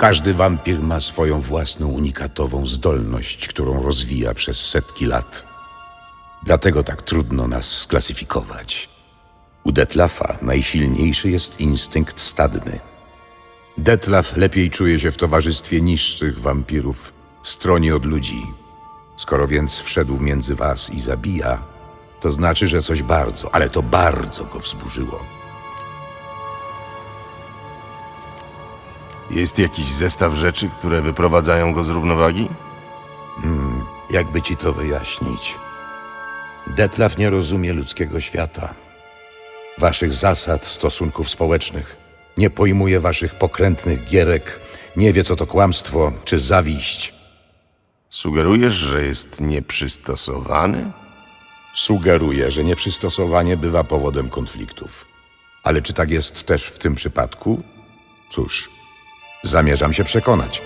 Każdy wampir ma swoją własną unikatową zdolność, którą rozwija przez setki lat. Dlatego tak trudno nas sklasyfikować. U Detlafa najsilniejszy jest instynkt stadny. Detlaf lepiej czuje się w towarzystwie niższych wampirów, stronie od ludzi. Skoro więc wszedł między was i zabija, to znaczy, że coś bardzo, ale to bardzo go wzburzyło. Jest jakiś zestaw rzeczy, które wyprowadzają go z równowagi? Jakby ci to wyjaśnić? Detlaf nie rozumie ludzkiego świata, waszych zasad, stosunków społecznych. Nie pojmuje waszych pokrętnych gierek, nie wie co to kłamstwo czy zawiść. Sugerujesz, że jest nieprzystosowany? Sugeruje, że nieprzystosowanie bywa powodem konfliktów. Ale czy tak jest też w tym przypadku? Cóż, zamierzam się przekonać.